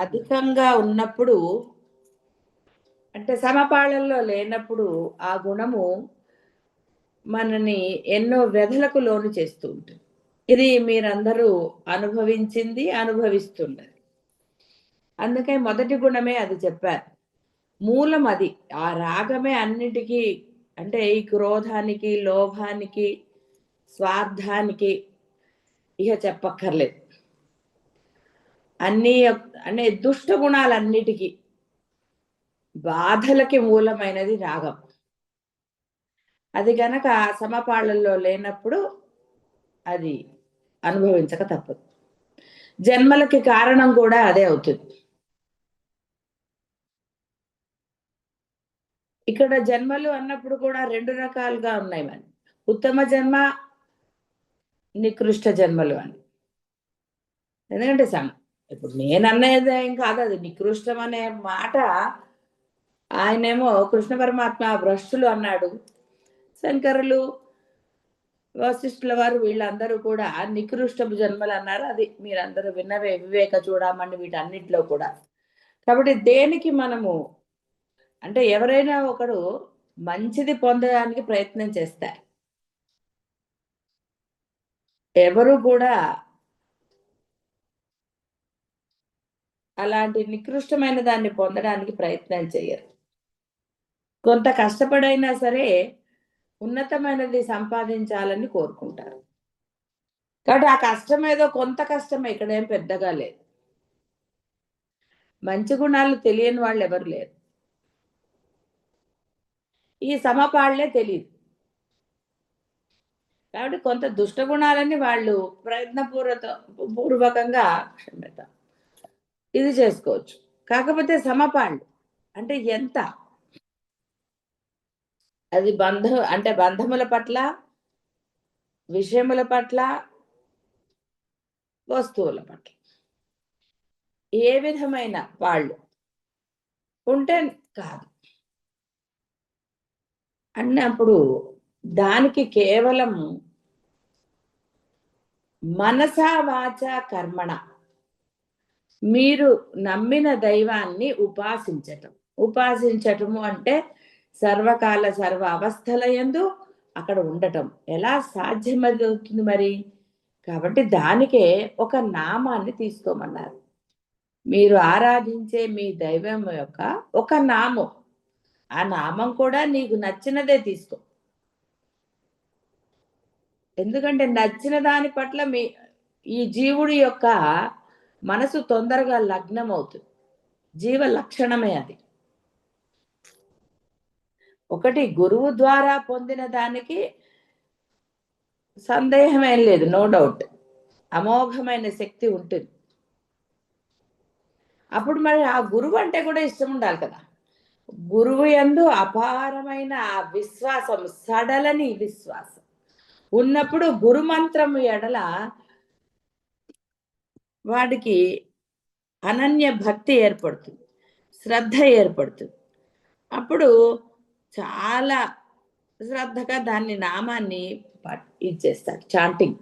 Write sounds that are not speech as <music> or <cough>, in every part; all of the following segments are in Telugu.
అధికంగా ఉన్నప్పుడు అంటే సమపాళల్లో లేనప్పుడు ఆ గుణము మనని ఎన్నో వ్యధలకు లోను చేస్తూ ఉంటుంది. ఇది మీరందరూ అనుభవించింది అనుభవిస్తున్నది. అందుకే మొదటి గుణమే అది చెప్పారు. మూలం అది. ఆ రాగమే అన్నిటికీ అంటే ఈ క్రోధానికి లోభానికి స్వార్థానికి ఇక చెప్పక్కర్లేదు. అన్ని అనే దుష్ట గుణాలన్నిటికీ బాధలకి మూలమైనది రాగం. అది గనక సమపాళ్ళల్లో లేనప్పుడు అది అనుభవించక తప్పదు. జన్మలకి కారణం కూడా అదే అవుతుంది. ఇక్కడ జన్మలు అన్నప్పుడు కూడా రెండు రకాలుగా ఉన్నాయి మరి. ఉత్తమ జన్మ నికృష్ట జన్మలు అని. ఎందుకంటే సమ ఇప్పుడు నేను అన్నది ఏం కాదు అది నికృష్టం అనే మాట. ఆయనేమో కృష్ణ పరమాత్మ భ్రష్టులు అన్నాడు. శంకరులు వశిష్ఠుల వారు వీళ్ళందరూ కూడా నికృష్టపు జన్మలు అన్నారు. అది మీరందరూ విన్నవే వివేక చూడమని వీటన్నిటిలో కూడా. కాబట్టి దేనికి మనము అంటే ఎవరైనా ఒకడు మంచిది పొందడానికి ప్రయత్నం చేస్తారు ఎవరు కూడా అలాంటి నికృష్టమైన దాన్ని పొందడానికి ప్రయత్నం చేయరు. కొంత కష్టపడైనా సరే ఉన్నతమైనది సంపాదించాలని కోరుకుంటారు. కాబట్టి ఆ కష్టం ఏదో కొంత కష్టమే ఇక్కడేం పెద్దగా లేదు. మంచి గుణాలు తెలియని వాళ్ళు ఎవరు లేరు. ఈ సమపాళ్ళే తెలియదు కాబట్టి కొంత దుష్టగుణాలని వాళ్ళు ప్రయత్నపూర్వక పూర్వకంగా క్షమ్యత ఇది చేసుకోవచ్చు. కాకపోతే సమపాళ్ళు అంటే ఎంత? అది బంధ అంటే బంధముల పట్ల విషయముల పట్ల వస్తువుల పట్ల. ఏ విధమైన వాళ్ళు ఉంటే కాదు. అన్నప్పుడు దానికి కేవలం మనసా వాచ కర్మణ మీరు నమ్మిన దైవాన్ని ఉపాసించటం. ఉపాసించటము అంటే సర్వకాల సర్వ అవస్థల యందు అక్కడ ఉండటం. ఎలా సాధ్యమవుతుంది మరి? కాబట్టి దానికే ఒక నామాన్ని తీసుకోమన్నారు. మీరు ఆరాధించే మీ దైవం యొక్క ఒక నామం. ఆ నామం కూడా నీకు నచ్చినదే తీసుకో. ఎందుకంటే నచ్చిన దాని పట్ల మీ ఈ జీవుడి యొక్క మనసు తొందరగా లగ్నం అవుతుంది జీవ లక్షణమే అది. ఒకటి గురువు ద్వారా పొందిన దానికి సందేహమేం లేదు నో డౌట్. అమోఘమైన శక్తి ఉంటుంది. అప్పుడు మరి ఆ గురువు అంటే కూడా ఇష్టం ఉండాలి కదా. గురువు యందు అపారమైన ఆ విశ్వాసం సడలని విశ్వాసం. ఉన్నప్పుడు గురుమంత్రము ఎడల వాడికి అనన్య భక్తి ఏర్పడుతుంది శ్రద్ధ ఏర్పడుతుంది. అప్పుడు చాలా శ్రద్ధగా దాన్ని నామాన్ని పట్- ఇచ్చేస్తాడు చాంటింగ్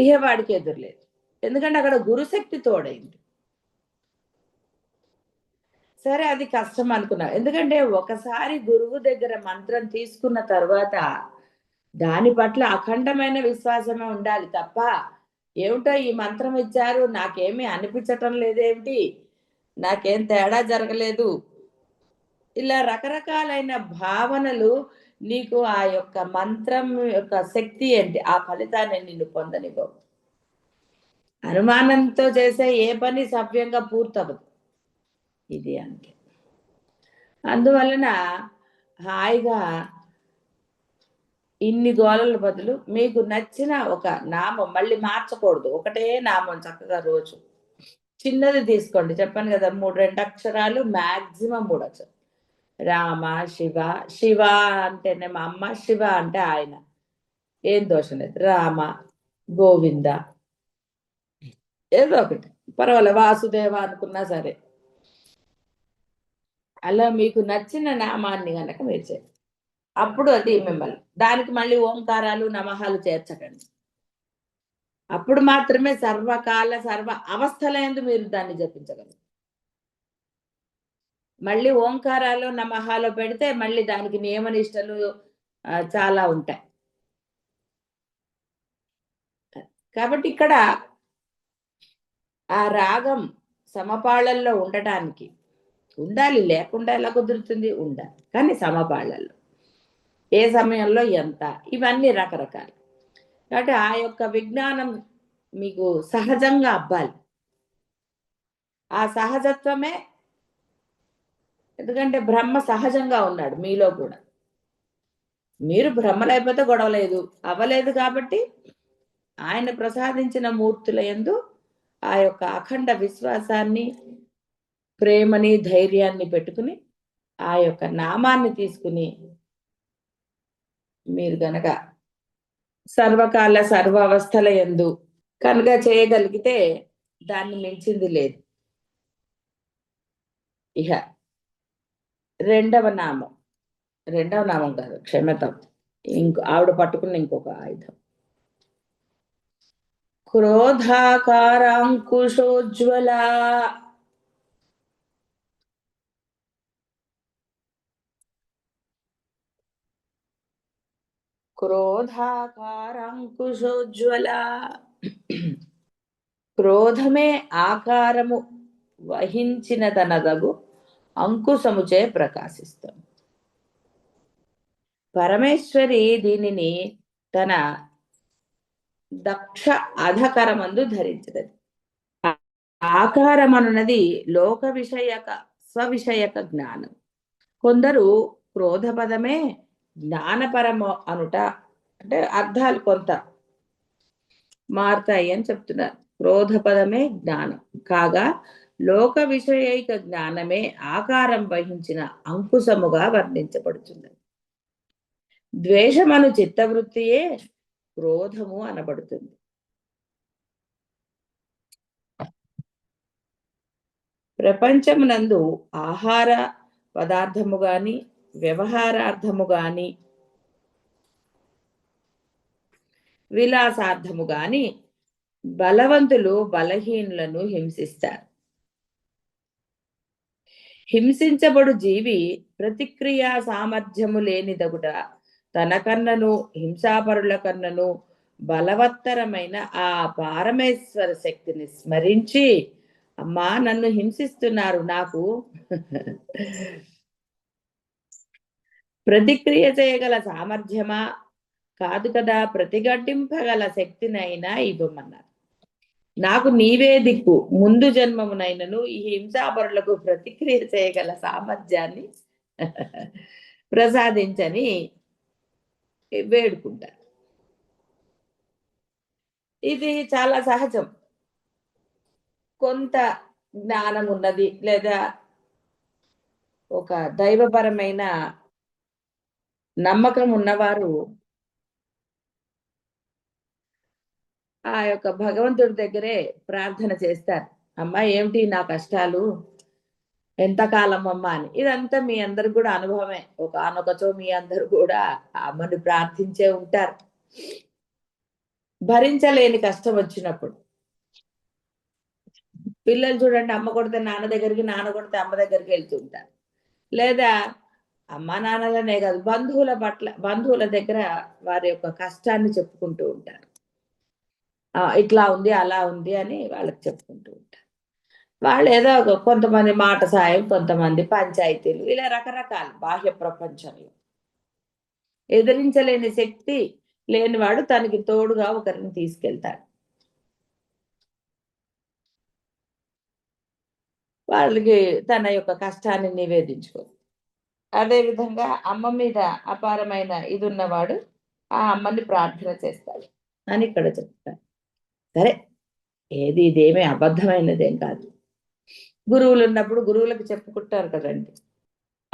ఇక వాడికి ఎదురులేదు. ఎందుకంటే అక్కడ గురుశక్తి తోడైంది. సరే అది కష్టం అనుకున్నా. ఎందుకంటే ఒకసారి గురువు దగ్గర మంత్రం తీసుకున్న తర్వాత దాని పట్ల అఖండమైన విశ్వాసమే ఉండాలి తప్ప ఏమిటో ఈ మంత్రం ఇచ్చారు. నాకేమీ అనిపించటం లేదేమిటి? నాకేం తేడా జరగలేదు. ఇలా రకరకాలైన భావనలు నీకు ఆ యొక్క మంత్రం యొక్క శక్తి ఏంటి? ఆ ఫలితాన్ని నిన్ను పొందనివ్వవు అనుమానంతో చేసే ఏ పని సవ్యంగా పూర్తవదు ఇది అంతే అందువలన హాయిగా ఇన్ని గోళల బదులు మీకు నచ్చిన ఒక నామం మళ్ళీ మార్చకూడదు. ఒకటే నామం చక్కగా రోజు. చిన్నది తీసుకోండి. చెప్పాను కదా మూడు రెండు అక్షరాలు మాక్సిమం మూడు అక్షరాలు. రామ శివ శివ అంటేనే మా అమ్మ శివ అంటే ఆయన. ఏం దోషం లేదు. రామ గోవింద. ఏదో ఒకటి. పర్వాలే వాసుదేవ అనుకున్నా సరే. అలా మీకు నచ్చిన నామాన్ని కనుక మీరు చేయండి. అప్పుడు అది మిమ్మల్ని. దానికి మళ్ళీ ఓంకారాలు నమహాలు చేర్చకండి. అప్పుడు మాత్రమే సర్వకాల సర్వ అవస్థలందు మీరు దాన్ని జపించగలరు. మళ్ళీ ఓంకారాలు నమహాలో పెడితే మళ్ళీ దానికి నియమనిష్టలు చాలా ఉంటాయి. కాబట్టి ఇక్కడ ఆ రాగం సమపాళల్లో ఉండటానికి ఉండాలి. లేకుండా ఎలా కుదురుతుంది? ఉండాలి. కానీ సమపాళల్లో ఏ సమయంలో ఎంత? ఇవన్నీ రకరకాలు. కాబట్టి ఆ యొక్క విజ్ఞానం మీకు సహజంగా అబ్బాలి ఆ సహజత్వమే ఎందుకంటే బ్రహ్మ సహజంగా ఉన్నాడు మీలో కూడా. మీరు బ్రహ్మలైపోతే లేకపోతే గొడవలేదు అవ్వలేదు కాబట్టి ఆయన ప్రసాదించిన మూర్తుల యందు ఆ యొక్క అఖండ విశ్వాసాన్ని ప్రేమని ధైర్యాన్ని పెట్టుకుని ఆ యొక్క నామాన్ని తీసుకుని మీరు గనక సర్వకాల సర్వ అవస్థల ఎందు కనుక చేయగలిగితే దాన్ని మించింది లేదు. ఇహ రెండవ నామం. రెండవ నామం కాదు క్షమతం. ఇంకో ఆవిడ పట్టుకున్న ఇంకొక ఆయుధం. క్రోధాకారాంకుశోజ్వలా క్రోధాకారాంకుశోజ్వల. క్రోధమే ఆకారము వహించిన తనదగు అంకుశముచే ప్రకాశిస్తాం. పరమేశ్వరి దీనిని తన దక్ష అధకరమందు ధరించినది ఆకారం అన్నది లోక విషయక స్వవిషయక జ్ఞానం. కొందరు క్రోధ పదమే జ్ఞానపరము అనుట అంటే అర్థాలు కొంత మారుతాయి అని చెప్తున్నారు. క్రోధ పదమే జ్ఞానం. కాగా లోక విషయైక జ్ఞానమే ఆకారం వహించిన అంకుశముగా వర్ణించబడుతుంది ద్వేషమను చిత్తవృత్తియే క్రోధము అనబడుతుంది. ప్రపంచమునందు ఆహార పదార్థము గాని వ్యవహారార్థము గాని విలాసార్థము గాని బలవంతులు బలహీనులను హింసిస్తారు. హింసించబడు జీవి ప్రతిక్రియా సామర్థ్యము లేనిదగుట తన కన్నను హింసాపరుల కన్నను బలవత్తరమైన ఆ పారమేశ్వర శక్తిని స్మరించి అమ్మా నన్ను హింసిస్తున్నారు నాకు ప్రతిక్రియ చేయగల సామర్థ్యమా? కాదు కదా ప్రతిఘటింపగల శక్తినైనా ఇవ్వమన్నారు. నాకు నీవే దిక్కు. ముందు జన్మమునైనను ఈ హింసాపరులకు ప్రతిక్రియ చేయగల సామర్థ్యాన్ని <laughs> ప్రసాదించని వేడుకుంటారు. ఇది చాలా సహజం. కొంత జ్ఞానం ఉన్నది లేదా ఒక దైవపరమైన నమ్మకం ఉన్నవారు ఆ యొక్క భగవంతుడి దగ్గరే ప్రార్థన చేస్తారు. అమ్మా ఏమిటి నా కష్టాలు? ఎంతకాలం అమ్మ అని. ఇదంతా మీ అందరికి కూడా అనుభవమే. ఒక అనొకచో మీ అందరు కూడా అమ్మని ప్రార్థించే ఉంటారు. భరించలేని కష్టం వచ్చినప్పుడు. పిల్లలు చూడండి అమ్మ కొడితే నాన్న దగ్గరికి నాన్న కొడితే అమ్మ దగ్గరికి వెళ్తూ ఉంటారు. లేదా అమ్మ నాన్నలనే కాదు బంధువుల పట్ల బంధువుల దగ్గర వారి యొక్క కష్టాన్ని చెప్పుకుంటూ ఉంటారు. ఇట్లా ఉంది అలా ఉంది అని వాళ్ళకి చెప్పుకుంటూ ఉంటారు. వాళ్ళు ఏదో ఒక కొంతమంది మాట సాయం కొంతమంది పంచాయతీలు ఇలా రకరకాలు బాహ్య ప్రపంచంలో. ఎదిరించలేని శక్తి లేనివాడు తనకి తోడుగా ఒకరిని తీసుకెళ్తాడు. వాళ్ళకి తన యొక్క కష్టాన్ని నివేదించుకో అదేవిధంగా అమ్మ మీద అపారమైన ఇది ఉన్నవాడు ఆ అమ్మని ప్రార్థన చేస్తాడు. అని ఇక్కడ చెప్తారు సరే ఏది ఇదేమీ అబద్ధమైనదేం కాదు. గురువులు ఉన్నప్పుడు గురువులకు చెప్పుకుంటారు కదండి.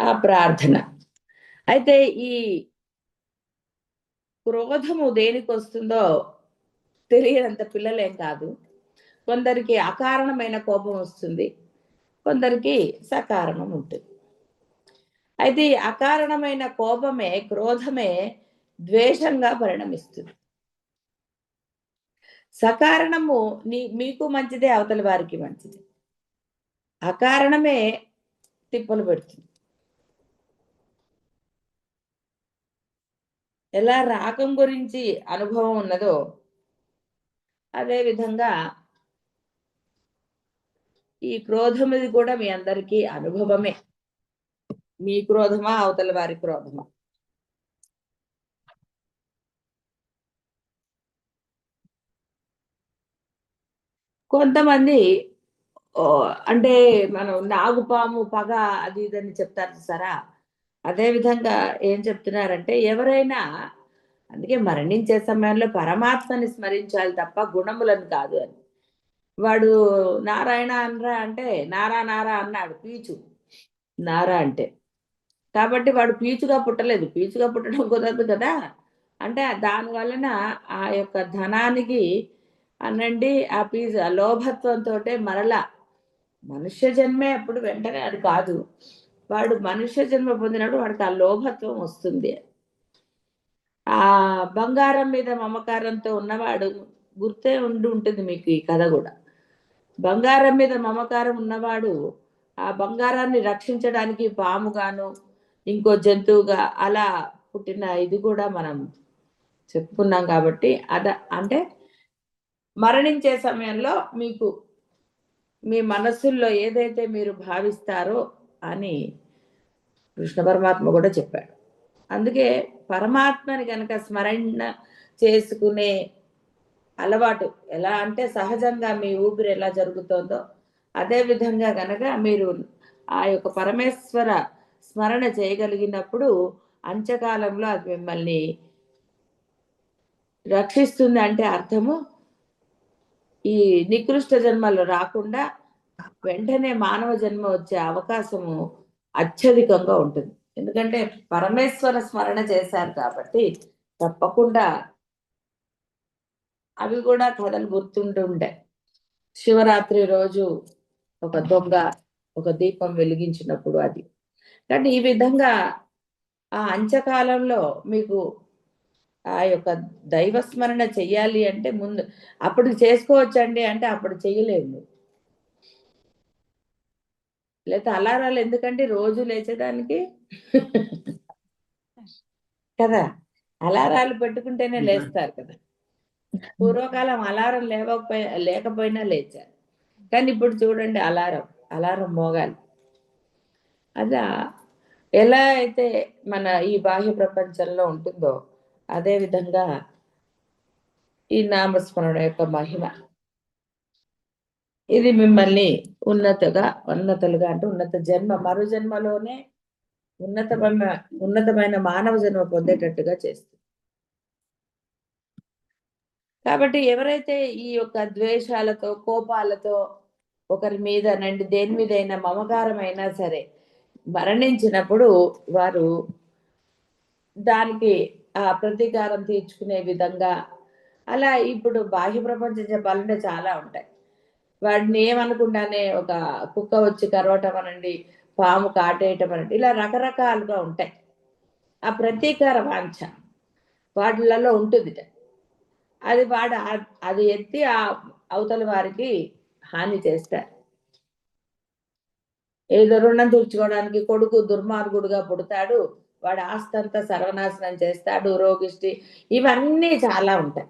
ఆ ప్రార్థన. అయితే ఈ క్రోధము దేనికి వస్తుందో తెలియనంత పిల్లలేం కాదు. కొందరికి అకారణమైన కోపం వస్తుంది. కొందరికి సకారణం ఉంటుంది. అయితే ఈ అకారణమైన కోపమే క్రోధమే ద్వేషంగా పరిణమిస్తుంది. సకారణము నీ మీకు మంచిదే అవతల వారికి మంచిది. అకారణమే తిప్పలు పెడుతుంది. ఎలా రాకం గురించి అనుభవం ఉన్నదో అదే విధంగా ఈ ఇది కూడా మీ అందరికీ అనుభవమే. మీ క్రోధమా అవతల వారి క్రోధమా? కొంతమంది అంటే మనం నాగుపాము పగ అది ఇదని చెప్తారు చూసారా? అదే విధంగా ఏం చెప్తున్నారంటే ఎవరైనా అందుకే మరణించే సమయంలో పరమాత్మని స్మరించాలి తప్ప గుణములను కాదు అని. వాడు నారాయణ అనరా అంటే నారా నారా అన్నాడు పీచు. నారా అంటే. కాబట్టి వాడు పీచుగా పుట్టలేదు. పీచుగా పుట్టడం <laughs> కుదరదు కదా. అంటే దాని వలన ఆ యొక్క ధనానికి అనండి ఆ పీచు ఆ లోభత్వంతో మరలా మనుష్య జన్మే అప్పుడు వెంటనే అది కాదు. వాడు మనుష్య జన్మ పొందినప్పుడు వాడికి ఆ లోభత్వం వస్తుంది. ఆ బంగారం మీద మమకారంతో ఉన్నవాడు గుర్తే ఉండి ఉంటుంది మీకు ఈ కథ కూడా. బంగారం మీద మమకారం ఉన్నవాడు ఆ బంగారాన్ని రక్షించడానికి పాముగాను ఇంకో జంతువుగా అలా పుట్టిన ఇది కూడా మనం చెప్పుకున్నాం కాబట్టి అద అంటే మరణించే సమయంలో మీకు మీ మనస్సుల్లో ఏదైతే మీరు భావిస్తారో అని కృష్ణ పరమాత్మ కూడా చెప్పాడు. అందుకే పరమాత్మని కనుక స్మరణ చేసుకునే అలవాటు ఎలా అంటే సహజంగా మీ ఊపిరి ఎలా జరుగుతుందో అదే విధంగా కనుక మీరు ఆ యొక్క పరమేశ్వర స్మరణ చేయగలిగినప్పుడు అంచకాలంలో అది మిమ్మల్ని రక్షిస్తుంది అంటే అర్థము. ఈ నికృష్ట జన్మలు రాకుండా వెంటనే మానవ జన్మ వచ్చే అవకాశము అత్యధికంగా ఉంటుంది. ఎందుకంటే పరమేశ్వర స్మరణ చేశారు కాబట్టి తప్పకుండా అవి కూడా కథలు గుర్తుంటుండే శివరాత్రి రోజు ఒక దొంగ ఒక దీపం వెలిగించినప్పుడు అది. కానీ ఈ విధంగా ఆ అంత్యకాలంలో మీకు ఆ యొక్క దైవ స్మరణ చెయ్యాలి అంటే ముందు అప్పుడు చేసుకోవచ్చండి అంటే అప్పుడు చెయ్యలేము. లేకపోతే అలారాలు ఎందుకంటే రోజు లేచేదానికి? కదా? అలారాలు పెట్టుకుంటేనే. లేస్తారు కదా. పూర్వకాలం అలారం లేవకపోయి లేకపోయినా లేచారు. కానీ ఇప్పుడు చూడండి అలారం అలారం మోగాలి. అదా. ఎలా అయితే మన ఈ బాహ్య ప్రపంచంలో ఉంటుందో అదే విధంగా ఈ నామస్మరణ యొక్క మహిమ. ఇది మిమ్మల్ని ఉన్నతగా ఉన్నతలుగా అంటే ఉన్నత జన్మ మరు జన్మలోనే ఉన్నతమైన ఉన్నతమైన మానవ జన్మ పొందేటట్టుగా చేస్తుంది. కాబట్టి ఎవరైతే ఈ యొక్క ద్వేషాలతో కోపాలతో ఒకరి మీద నండి దేని మీదైనా మమకారమైనా సరే మరణించినప్పుడు వారు దానికి ఆ ప్రతీకారం తీర్చుకునే విధంగా అలా ఇప్పుడు బాహ్య ప్రపంచం చెప్పాలంటే చాలా ఉంటాయి. వాడిని ఏమనుకుండానే ఒక కుక్క వచ్చి కరవటం అనండి పాము కాటేయటం అనండి ఇలా రకరకాలుగా ఉంటాయి. ఆ ప్రతీకార వాంఛ వాటిలలో ఉంటుంది అది వాడు అది ఎత్తి ఆ అవతల వారికి హాని చేస్తారు ఏదో రుణం తీర్చుకోవడానికి కొడుకు దుర్మార్గుడుగా పుడతాడు వాడు ఆస్తంతా సర్వనాశనం చేస్తాడు రోగిష్టి ఇవన్నీ చాలా ఉంటాయి.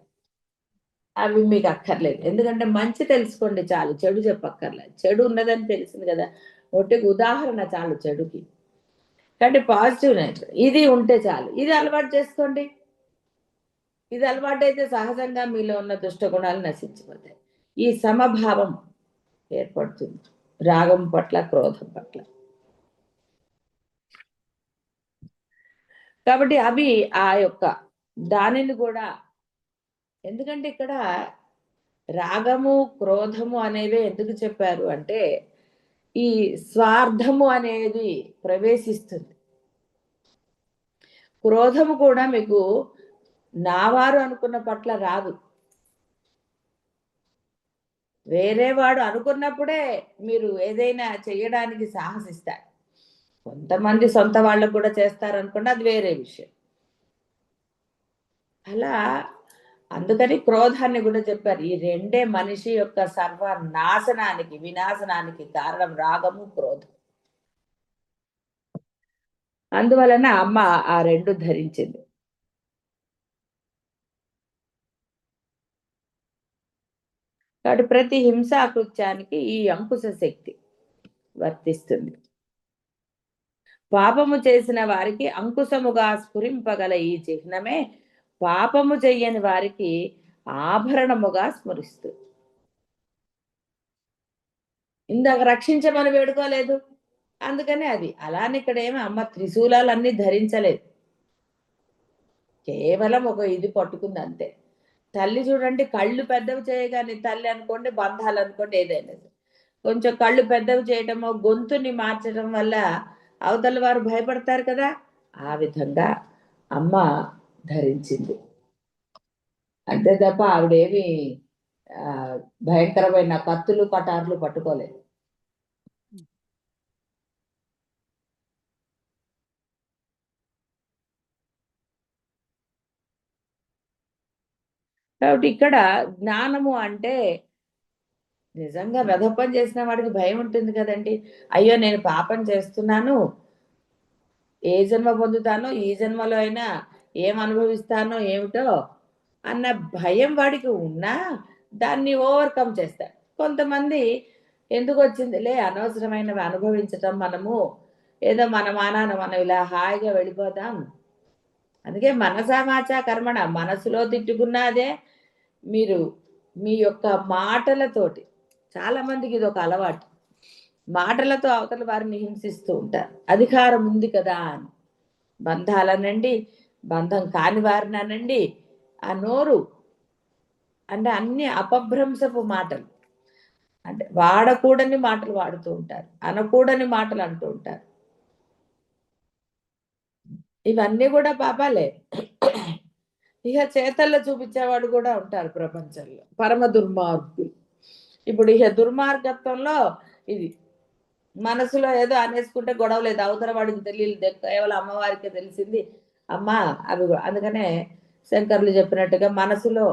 అవి మీకు అక్కర్లేదు. ఎందుకంటే మంచి తెలుసుకోండి చాలు చెడు చెప్పక్కర్లేదు చెడు ఉన్నదని తెలిసింది కదా ఒట్టికి ఉదాహరణ చాలు చెడుకి. కాబట్టి పాజిటివ్ నేచర్ ఇది ఉంటే చాలు. ఇది అలవాటు చేసుకోండి. ఇది అలవాటు అయితే సహజంగా మీలో ఉన్న దుష్టగుణాలు నశించిపోతాయి. ఈ సమభావం ఏర్పడుతుంది. రాగం పట్ల క్రోధం పట్ల. కాబట్టి అవి ఆ యొక్క దానిని కూడా ఎందుకంటే ఇక్కడ రాగము క్రోధము అనేవి ఎందుకు చెప్పారు అంటే ఈ స్వార్థము అనేది ప్రవేశిస్తుంది. క్రోధము కూడా మీకు నావారు అనుకున్న పట్ల రాదు. వేరే వాడు అనుకున్నప్పుడే మీరు ఏదైనా చేయడానికి సాహసిస్తారు. కొంతమంది సొంత వాళ్ళకు కూడా చేస్తారు అనుకోండి అది వేరే విషయం. అలా అందుకని క్రోధాన్ని కూడా చెప్పారు. ఈ రెండే మనిషి యొక్క సర్వనాశనానికి వినాశనానికి కారణం రాగము క్రోధం. అందువలన అమ్మ ఆ రెండు ధరించింది. కాబట్టి ప్రతి హింసాకృత్యానికి ఈ అంకుశ శక్తి వర్తిస్తుంది. పాపము చేసిన వారికి అంకుశముగా స్ఫురింపగల ఈ చిహ్నమే పాపము చెయ్యని వారికి ఆభరణముగా స్మరిస్తుంది ఇందాక రక్షించమని వేడుకోలేదు. అందుకనే అది అలానే ఇక్కడ ఏమి అమ్మ త్రిశూలాలన్నీ ధరించలేదు. కేవలం ఒక ఇది పట్టుకుంది అంతే. తల్లి చూడండి కళ్ళు పెద్దవి చేయగానే తల్లి అనుకోండి బంధాలు అనుకోండి ఏదైనా కొంచెం కళ్ళు పెద్దవి చేయటమో గొంతుని మార్చడం వల్ల అవతల వారు భయపడతారు కదా? ఆ విధంగా అమ్మ ధరించింది. అంతే తప్ప ఆవిడేమి ఆ, భయంకరమైన కత్తులు కటార్లు పట్టుకోలేదు. కాబట్టి ఇక్కడ జ్ఞానము అంటే నిజంగా వెధపం చేసిన వాడికి భయం ఉంటుంది కదండి. అయ్యో నేను పాపం చేస్తున్నాను. ఏ జన్మ పొందుతానో ఈ జన్మలో అయినా ఏం అనుభవిస్తానో ఏమిటో అన్న భయం వాడికి ఉన్నా దాన్ని ఓవర్కమ్ చేస్తాడు కొంతమంది ఎందుకు వచ్చింది? లే అనవసరమైనవి అనుభవించటం మనము. ఏదో మన మానాన మనం ఇలా హాయిగా వెళ్ళిపోదాం. అందుకే మనసామాచ కర్మణ మనసులో తిట్టుకున్నదే మీరు మీ యొక్క మాటలతోటి. చాలామందికి ఇది ఒక అలవాటు. మాటలతో అవతల వారిని హింసిస్తూ ఉంటారు. అధికారం ఉంది కదా అని. బంధాలనండి బంధం కాని వారిననండి ఆ నోరు అంటే అన్ని అపభ్రంశపు మాటలు. అంటే వాడకూడని మాటలు వాడుతూ ఉంటారు. అనకూడని మాటలు అంటూ ఉంటారు. ఇవన్నీ కూడా పాపాలే. ఇక చేతల్లో చూపించేవాడు కూడా ఉంటారు ప్రపంచంలో. పరమ దుర్మార్గులు ఇప్పుడు ఇక దుర్మార్గత్వంలో ఇది మనసులో ఏదో అనేసుకుంటే గొడవ లేదు అవతల వాడికి తెలియదు కేవలం అమ్మవారికి తెలిసింది. అమ్మ అవి అందుకనే శంకర్లు చెప్పినట్టుగా మనసులో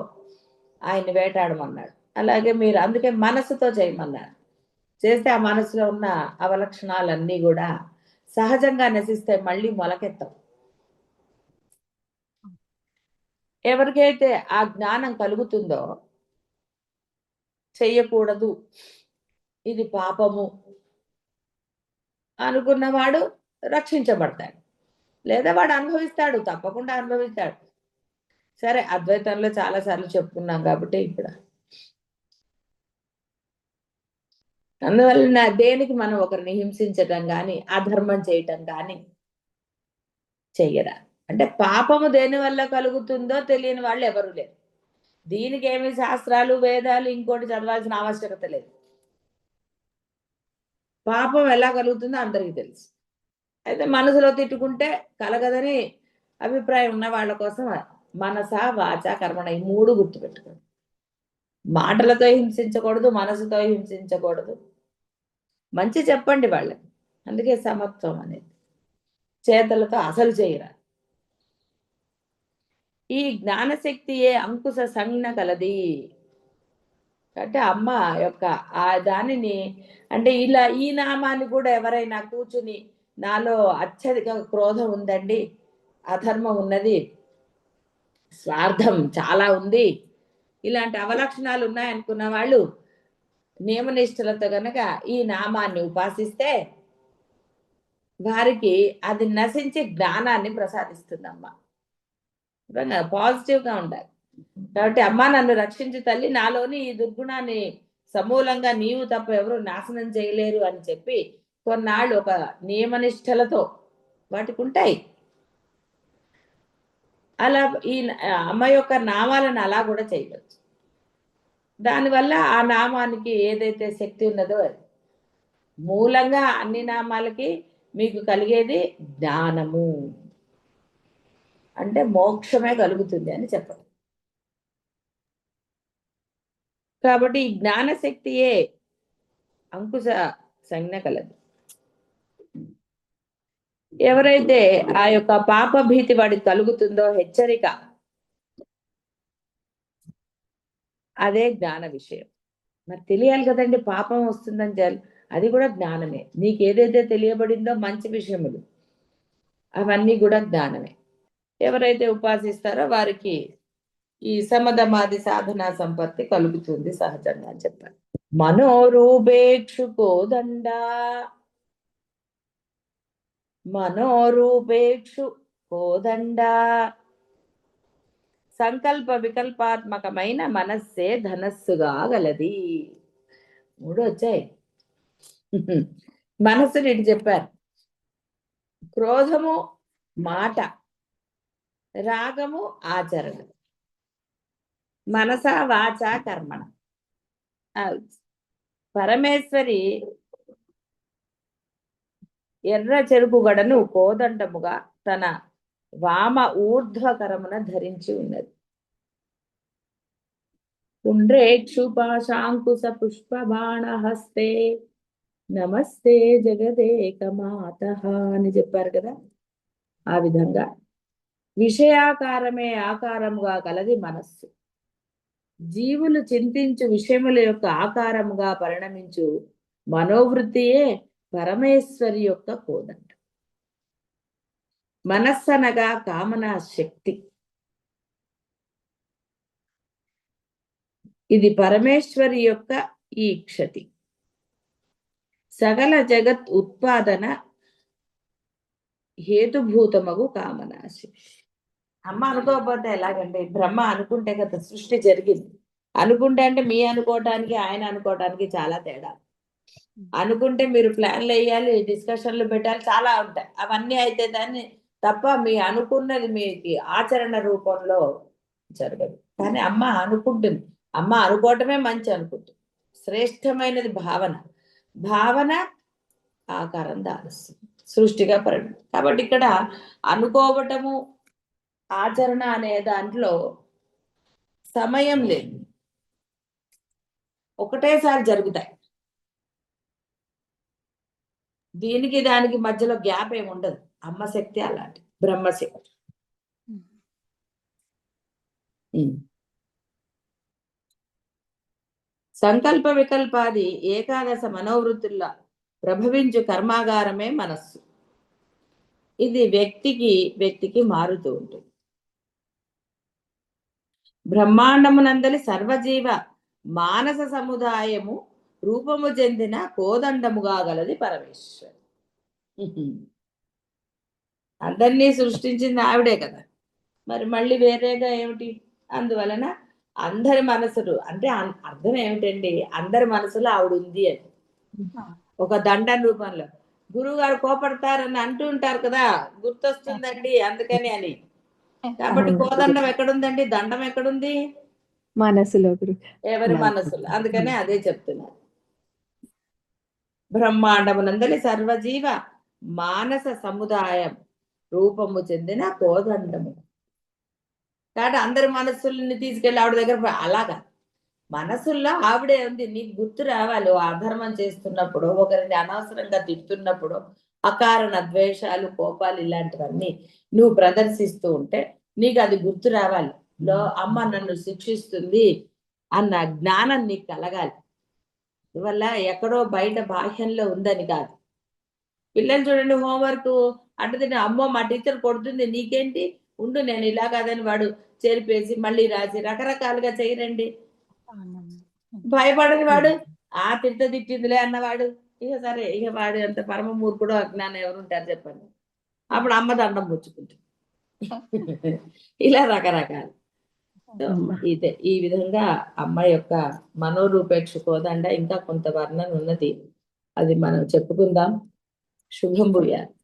ఆయన వేటాడమన్నాడు. అలాగే మీరు అందుకే మనసుతో చేయమన్నారు. చేస్తే ఆ మనసులో ఉన్న అవలక్షణాలన్నీ కూడా సహజంగా నశిస్తాయి మళ్ళీ మొలకెత్తాం ఎవరికైతే ఆ జ్ఞానం కలుగుతుందో చెయ్యకూడదు. ఇది పాపము అనుకున్నవాడు రక్షించబడతాడు. లేదా వాడు అనుభవిస్తాడు తప్పకుండా అనుభవిస్తాడు. సరే అద్వైతంలో చాలా సార్లు చెప్పుకున్నాం కాబట్టి ఇక్కడ. అందువలన దేనికి మనం ఒకరిని హింసించటం కానీ అధర్మం చేయటం కానీ చెయ్యరాదు. అంటే పాపము దేని వల్ల కలుగుతుందో తెలియని వాళ్ళు ఎవరు లేరు. దీనికి ఏమి శాస్త్రాలు వేదాలు ఇంకోటి చదవాల్సిన ఆవశ్యకత లేదు. పాపం ఎలా కలుగుతుందో అందరికీ తెలుసు. అయితే మనసులో తిట్టుకుంటే కలగదని అభిప్రాయం ఉన్న వాళ్ళ కోసం మనస వాచ కర్మణ ఈ మూడు గుర్తుపెట్టుకోండి. మాటలతో హింసించకూడదు మనసుతో హింసించకూడదు. మంచి చెప్పండి వాళ్ళకి. అందుకే సమత్వం అనేది. చేతలతో అసలు చేయరా ఈ జ్ఞానశక్తియే అంకుశ సంజ్ఞ కలది. అంటే అమ్మ యొక్క ఆ దానిని అంటే ఇలా ఈ నామాన్ని కూడా ఎవరైనా కూర్చుని నాలో అత్యధిక క్రోధం ఉందండి అధర్మం ఉన్నది స్వార్థం చాలా ఉంది ఇలాంటి అవలక్షణాలు ఉన్నాయనుకున్న వాళ్ళు నియమనిష్టలతో గనక ఈ నామాన్ని ఉపాసిస్తే వారికి అది నశించి జ్ఞానాన్ని ప్రసాదిస్తుందమ్మా. పాజిటివ్ uh, గా ఉండాలి. కాబట్టి అమ్మ నన్ను రక్షించి తల్లి నాలోని ఈ దుర్గుణాన్ని సమూలంగా నీవు తప్ప ఎవరు నాశనం చేయలేరు అని చెప్పి కొన్నాళ్ళు ఒక నియమనిష్టలతో వాటికి ఉంటాయి. అలా ఈ అమ్మ యొక్క నామాలను అలా కూడా చేయవచ్చు. దానివల్ల ఆ నామానికి ఏదైతే శక్తి ఉన్నదో అది. మూలంగా అన్ని నామాలకి మీకు కలిగేది జ్ఞానము. అంటే మోక్షమే కలుగుతుంది అని చెప్పడం. కాబట్టి ఈ జ్ఞానశక్తియే అంకుశ సంజ్ఞ కలదు. ఎవరైతే ఆ యొక్క పాప భీతి వాడికి కలుగుతుందో హెచ్చరిక అదే జ్ఞాన విషయం. మరి తెలియాలి కదండి పాపం వస్తుందని చాలు అది కూడా జ్ఞానమే. నీకు ఏదైతే తెలియబడిందో మంచి విషయములు అవన్నీ కూడా జ్ఞానమే. ఎవరైతే ఉపాసిస్తారో వారికి ఈ సమధమాది సాధనా సంపత్తి కలుగుతుంది సహజంగా అని చెప్పారు. మనోరూపేక్షు కోదండ మనోరూపేక్షు కోదండ సంకల్ప వికల్పాత్మకమైన మనస్సే ధనస్సుగా గలది. మూడు వచ్చాయి. మనస్సు ఇటు చెప్పారు. క్రోధము మాట. రాగము ఆచరణ. మనస వాచ కర్మణ. పరమేశ్వరి ఎర్ర చెరుకు గడను కోదండముగా తన వామ ఊర్ధ్వకరమున ధరించి ఉన్నది. పుండ్రేక్షు పాశాంకుశ పుష్ప బాణ హస్తే నమస్తే జగదేక మాత అని చెప్పారు కదా? ఆ విధంగా విషయాకారమే ఆకారముగా కలది మనస్సు. జీవులు చింతించు విషయముల యొక్క ఆకారముగా పరిణమించు మనోవృత్తియే పరమేశ్వరి యొక్క కోదంట మనస్సనగా కామనా శక్తి. ఇది పరమేశ్వరి యొక్క ఈ క్షతి. సకల జగత్ ఉత్పాదన హేతుభూతమగు కామనాశి. అమ్మ అనుకోకపోతే ఎలాగండి? బ్రహ్మ అనుకుంటే కదా సృష్టి జరిగింది. అనుకుంటే అంటే మీ అనుకోవటానికి ఆయన అనుకోవటానికి చాలా తేడా. అనుకుంటే మీరు ప్లాన్లు వేయాలి డిస్కషన్లు పెట్టాలి చాలా ఉంటాయి. అవన్నీ అయితే దాన్ని తప్ప మీ అనుకున్నది మీకు ఆచరణ రూపంలో జరగదు. కానీ అమ్మ అనుకుంటుంది. అమ్మ అనుకోవటమే మంచి అనుకుంటుంది. శ్రేష్టమైనది భావన. భావన ఆకారం దాలుస్తుంది సృష్టిగా పరిణామం కాబట్టి ఇక్కడ అనుకోవటము ఆచరణ అనే దాంట్లో సమయం లేదు. ఒకటేసారి జరుగుతాయి. దీనికి దానికి మధ్యలో గ్యాప్ ఏమి ఉండదు. అమ్మ శక్తి అలాంటి బ్రహ్మశక్తి. సంకల్ప వికల్పాది ఏకాదశ మనోవృత్తుల ప్రభవించు కర్మాగారమే మనస్సు. ఇది వ్యక్తికి వ్యక్తికి మారుతూ ఉంటుంది. బ్రహ్మాండమునందలి సర్వజీవ మానస సముదాయము రూపము చెందిన కోదండముగా గలది పరమేశ్వరు. అందరినీ సృష్టించింది ఆవిడే కదా. మరి మళ్ళీ వేరేగా ఏమిటి? అందువలన అందరి మనసులు అంటే అర్థం ఏమిటండి? అందరి మనసులో ఆవిడ ఉంది అని. ఒక దండం రూపంలో. గురువు గారు కోపడతారని అంటూ ఉంటారు కదా. గుర్తొస్తుందండి అందుకని అని. కాబట్టి కోదండం ఎక్కడుందండి? దండం ఎక్కడుంది? మనసులో గురు ఎవరి మనసులు? అందుకనే అదే చెప్తున్నారు బ్రహ్మాండమునందలి సర్వజీవ మానస సముదాయం రూపము చెందిన కోదండము. కాబట్టి అందరి మనస్సుల్ని తీసుకెళ్ళి ఆవిడ దగ్గర అలాగా. మనసుల్లో ఆవిడే ఉంది. నీకు గుర్తు రావాలి. అధర్మం చేస్తున్నప్పుడు ఒకరిని అనవసరంగా తిడుతున్నప్పుడు అకారణ ద్వేషాలు కోపాలు ఇలాంటివన్నీ నువ్వు ప్రదర్శిస్తూ ఉంటే నీకు అది గుర్తు రావాలి. లో అమ్మ నన్ను శిక్షిస్తుంది అన్న జ్ఞానం నీకు కలగాలి. అందువల్ల ఎక్కడో బయట బాహ్యంలో ఉందని కాదు. పిల్లలు చూడండి హోంవర్క్ అంటే తిని అమ్మో మా టీచర్ కొడుతుంది నీకేంటి? ఉండు నేను ఇలా కాదని వాడు చేరిపేసి మళ్ళీ రాసి రకరకాలుగా చేయరండి. భయపడని వాడు ఆ తిట్ట తిట్టిందిలే అన్నవాడు. ఇక సరే ఇక వాడు ఎంత పరమ మూర్ఖుడో అజ్ఞానం ఎవరు ఉంటారు చెప్పండి. అప్పుడు అమ్మ దండం పుచ్చుకుంటుంది. ఇలా రకరకాలు. ఇదే ఈ విధంగా అమ్మ యొక్క మనోరూపేక్ష కోదండ ఇంకా కొంత వర్ణన ఉన్నది. అది మనం చెప్పుకుందాం. శుభం భూయాలి